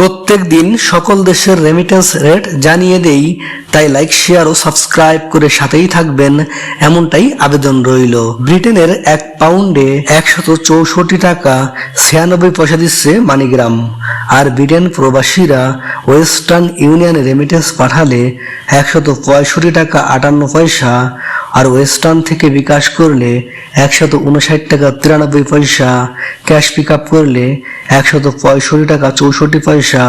প্রত্যেক দিন সকল দেশের রেমিটেন্স রেট জানিয়ে দেই, তাই লাইক শেয়ার ও সাবস্ক্রাইব করে সাথেই থাকবেন। এমনটাই আবেদন রইল। ব্রিটেনের এক পাউন্ডে একশত চৌষট্টি টাকা, ছিয়ানব্বই পয়সা দিচ্ছে মানিগ্রাম। আর ব্রিটেন প্রবাসীরা ওয়েস্টার্ন ইউনিয়নে রেমিটেন্স পাঠালে একশত পঁয়ষট্টি টাকা আটান্ন পয়সা আর ওয়েস্টার্ন থেকে বিকাশ করলে একশত উনষাট টাকা তিরানব্বই পয়সা, ক্যাশ পিক আপ করলে একশত পঁয়ষট্টি টাকা চৌষট্টি পয়সা,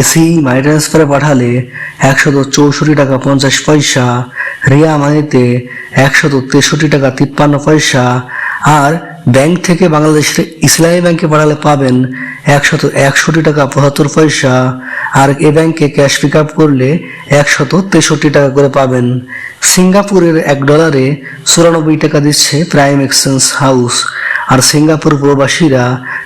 এসি মানি ট্রান্সফারে পাঠালে একশত চৌষট্টি টাকা পঞ্চাশ পয়সা, রিয়া মানিতে একশত তেষট্টি টাকা তিপ্পান্ন পয়সা আর ব্যাংক থেকে বাংলাদেশের ইসলামী ব্যাংকে পাঠালে পাবেন একশত একষট্টি টাকা পঁচাত্তর পয়সা। আর এ ব্যাংকে ক্যাশ পিক আপ করলে একশত তেষট্টি টাকা করে পাবেন। সিঙ্গাপুরের এক ডলারে চুরানব্বই টাকা দিচ্ছে প্রাইম এক্সচেঞ্জ হাউস। আর সিঙ্গাপুর প্রবাসীরা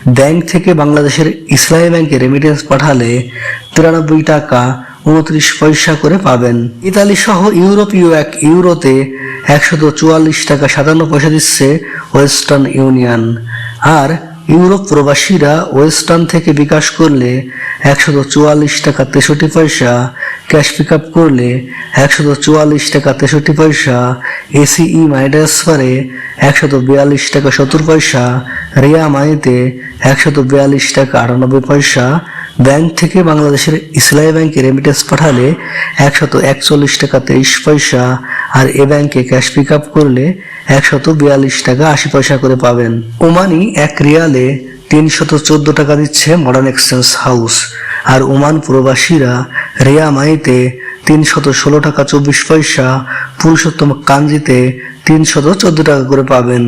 ব্যাংক থেকে বাংলাদেশের ইসলামী ব্যাংকে রেমিটেন্স পাঠালে তিরানব্বই টাকা উনত্রিশ পয়সা করে পাবেন। ইতালি সহ ইউরোপীয় এক ইউরোতে একশত চুয়াল্লিশ টাকা সাতান্ন পয়সা দিচ্ছে ওয়েস্টার্ন ইউনিয়ন। আর ইউরোপ প্রবাসীরা ওয়েস্টার্ন থেকে বিকাশ করলে একশত চুয়াল্লিশ টাকা তেষট্টি পয়সা, ক্যাশ পিক আপ করলে একশত চুয়াল্লিশ টাকা তেষট্টি পয়সা এসিই মানি ট্রান্সফারে একশত বিয়াল্লিশ টাকা সত্তর পয়সা, রিয়া মানিতে একশত বিয়াল্লিশ টাকা আটানব্বই পয়সা, ব্যাংক থেকে বাংলাদেশের ইসলামী ব্যাংকে রেমিটেন্স পাঠালে একশত একচল্লিশ টাকা তেইশ পয়সা আর এ ব্যাংকে ক্যাশ পিক আপ করলে একশত বিয়াল্লিশ টাকা আশি পয়সা করে পাবেন। ওমানি এক রিয়ালে তিনশত চোদ্দ টাকা দিচ্ছে মডার্ন এক্সচেঞ্জ হাউস আর ওমান প্রবাসীরা রিয়া মাইতে তিনশত ষোলো টাকা চব্বিশ পয়সা, পুরুষোত্তম কাঞ্জিতে তিনশত চোদ্দ টাকা করে পাবেন।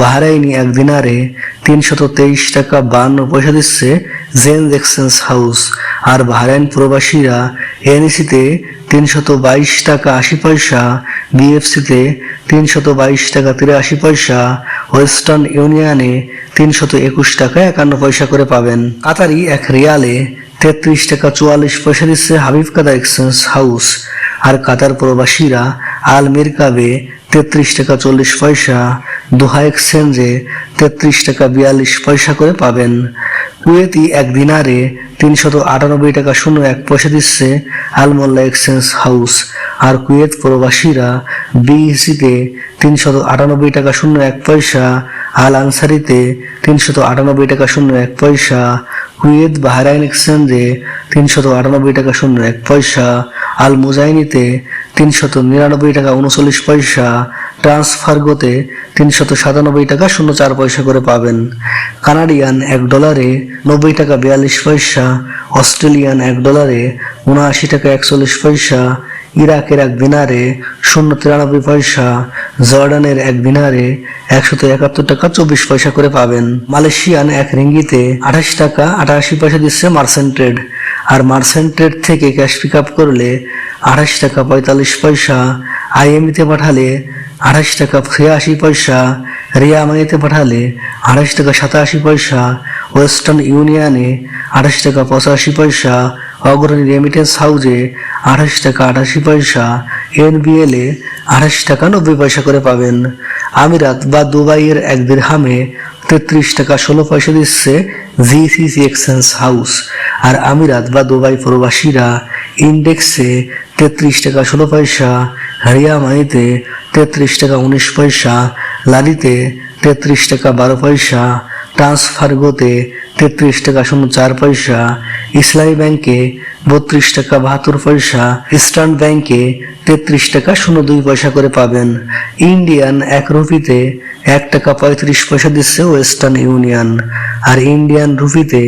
বাহারাইনি এক দিনারে তিনশত তেইশ টাকা বান্ন পয়সা দিচ্ছে জেন্স এক্সচেঞ্জ হাউস আর বাহারাইন প্রবাসীরা এনএসিতে তিনশত বাইশ টাকা আশি পয়সা, বিএফসিতে তিনশত বাইশ টাকা তিরাশি পয়সা ওয়েস্টার্ন ইউনিয়নে তিনশত একুশ টাকা একান্ন পয়সা করে পাবেন। কাতারি এক রিয়ালে তেত্রিশ টাকা চুয়াল্লিশ পয়সা দিচ্ছে হাবিব কাদা এক্সচেঞ্জ হাউস। আর কাতার প্রবাসীরা আল মিরকাবে তেত্রিশ টাকা চল্লিশ পয়সা, দোহা এক্সচেঞ্জে তেত্রিশ টাকা বিয়াল্লিশ পয়সা করে পাবেন। কুয়েতি এক দিনারে তিনশত আটানব্বই টাকা শূন্য এক পয়সা দিচ্ছে আলমোল্লা এক্সচেঞ্জ হাউস। আর কুয়েত প্রবাসীরা বিইসিতে তিনশত আটানব্বই টাকা শূন্য এক পয়সা, আল আনসারিতে তিনশত আটানব্বই টাকা শূন্য এক পয়সা, কুয়েত বাহরাইন এক্সচেঞ্জে তিনশত আটানব্বই টাকা শূন্য এক পয়সা, আল মুজাইনিতে তিনশত নিরানব্বই টাকা উনচল্লিশ পয়সা ট্রান্সফারগোতে তিনশত সাতানব্বই টাকা শূন্য চার পয়সা করে পাবেন। কানাডিয়ান এক ডলারে নব্বই টাকা বিয়াল্লিশ পয়সা, অস্ট্রেলিয়ান এক ডলারে উনআশি টাকা একচল্লিশ পয়সা ইরাকের এক দিনারে শূন্য তিরানব্বই পয়সা, জর্ডানের এক দিনারে একশত একাত্তর টাকা চব্বিশ পয়সা করে পাবেন। মালয়েশিয়ান এক রিঙ্গিতে আঠাশ টাকা আটাশি পয়সা দিচ্ছে মার্সেন্ট ট্রেড আর মার্সেন্ট ট্রেড থেকে ক্যাশ পিক আপ করলে আঠাশ টাকা পঁয়তাল্লিশ পয়সা, আইএমইতে পাঠালে আঠাশ টাকা ছিয়াশি পয়সা, রিয়া মানিতে পাঠালে আঠাশ টাকা সাতাশি পয়সা, ওয়েস্টার্ন ইউনিয়নে আঠাশ টাকা পঁচাশি পয়সা অগ্রণী রেমিটেন্স হাউজে আঠাশ টাকা আঠাশি পয়সা এনবিএল আঠাশ টাকা নব্বই পয়সা করে পাবেন। আমিরাত বা দুবাইয়ের এক দিরহামে তেত্রিশ টাকা ষোলো পয়সা দিচ্ছে জিসিসি এক্সচেঞ্জ হাউস আর আমিরাত বা দুবাই প্রবাসীরা ইন্ডেক্সে তেত্রিশ টাকা ষোলো পয়সা হারিয়া মানিতে তেত্রিশ টাকা উনিশ পয়সা, লালিতে তেত্রিশ টাকা বারো পয়সা ট্রান্সফারগোতে তেত্রিশ টাকা শূন্য চার পয়সা, ইসলামী ব্যাংকে বত্রিশ টাকা বাহাত্তর পয়সা, ইস্টার্ন ব্যাংকে তেত্রিশ টাকা শূন্য দুই পয়সা করে পাবেন। ইন্ডিয়ান এক রুপিতে এক টাকা পঁয়ত্রিশ পয়সা দিচ্ছে ওয়েস্টার্ন ইউনিয়ন। আর ইন্ডিয়ান রুপিতে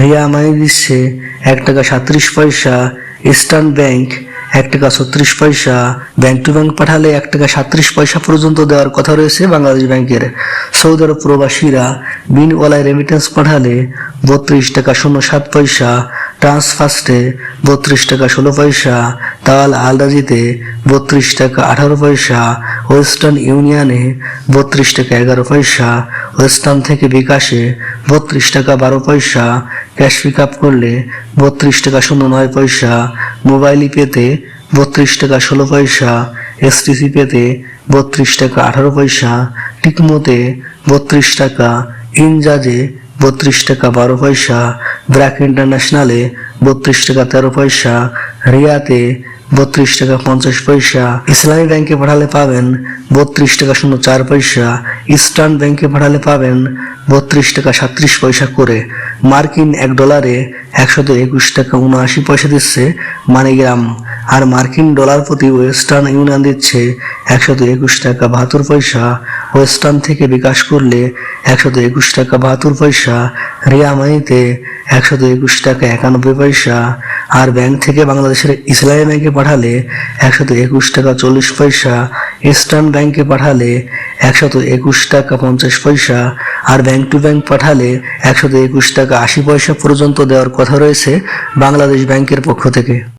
রিয়া মানি দিচ্ছে এক টাকা সাত্রিশ পয়সা, ইস্টার্ন ব্যাংক এক টাকা ছত্রিশ পয়সা। ব্যাংক টু ব্যাংক পাঠালে এক টাকা সাত্রিশ পয়সা পর্যন্ত দেওয়ার কথা রয়েছে বাংলাদেশ ব্যাংকের। সৌদি আরব প্রবাসীরা বিনওয়ালায় রেমিটেন্স পাঠালে বত্রিশ টাকা শূন্য সাত পয়সা ট্রান্সফার্স্টে বত্রিশ টাকা ষোলো পয়সা, তাল আলদাজিতে বত্রিশ টাকা আঠারো পয়সা, ওয়েস্টার্ন ইউনিয়নে বত্রিশ টাকা এগারো পয়সা, ওয়েস্টার্ন থেকে বিকাশে বত্রিশ টাকা বারো পয়সা ক্যাশ পিক আপ করলে বত্রিশ টাকা শূন্য নয় পয়সা, মোবাইল পেতে বত্রিশ টাকা ষোলো পয়সা এসটিসি পেতে বত্রিশ টাকা আঠারো পয়সা, টিকমোতে বত্রিশ টাকা, ইনজাজে বত্রিশ টাকা বারো পয়সা, ব্র্যাক ইন্টারন্যাশনালে বত্রিশ টাকা তেরো পয়সা, রিয়াতে বত্রিশ টাকা পঞ্চাশ পয়সা, ইসলামী ব্যাংকে পাঠালে পাবেন বত্রিশ টাকা শূন্য চার পয়সা, ইস্টার্ন ব্যাংকে পাঠালে পাবেন বত্রিশ টাকা সাত্রিশ পয়সা করে মার্কিন এক ডলারে একশত একুশ টাকা উনআশি পয়সা দিচ্ছে মানিগ্রাম। আর মার্কিন ডলার প্রতি ওয়েস্টার্ন ইউনিয়ন দিচ্ছে একশত একুশ টাকা বাহাত্তর পয়সা। ওয়েস্টার্ন থেকে বিকাশ করলে একশত একুশ টাকা বাহাত্তর পয়সা। রিয়া মানিতে একশত একুশ টাকা একানব্বই পয়সা। আর ব্যাংক থেকে বাংলাদেশের ইসলামী ব্যাংকে পাঠালে একশত একুশ টাকা চল্লিশ পয়সা। ইস্টার্ন ব্যাংকে পাঠালে একশত একুশ টাকা পঞ্চাশ পয়সা, আর ব্যাংক টু ব্যাংক পাঠালে একশত একুশ টাকা আশি পয়সা পর্যন্ত দেওয়ার কথা রয়েছে বাংলাদেশ ব্যাংকের পক্ষ থেকে।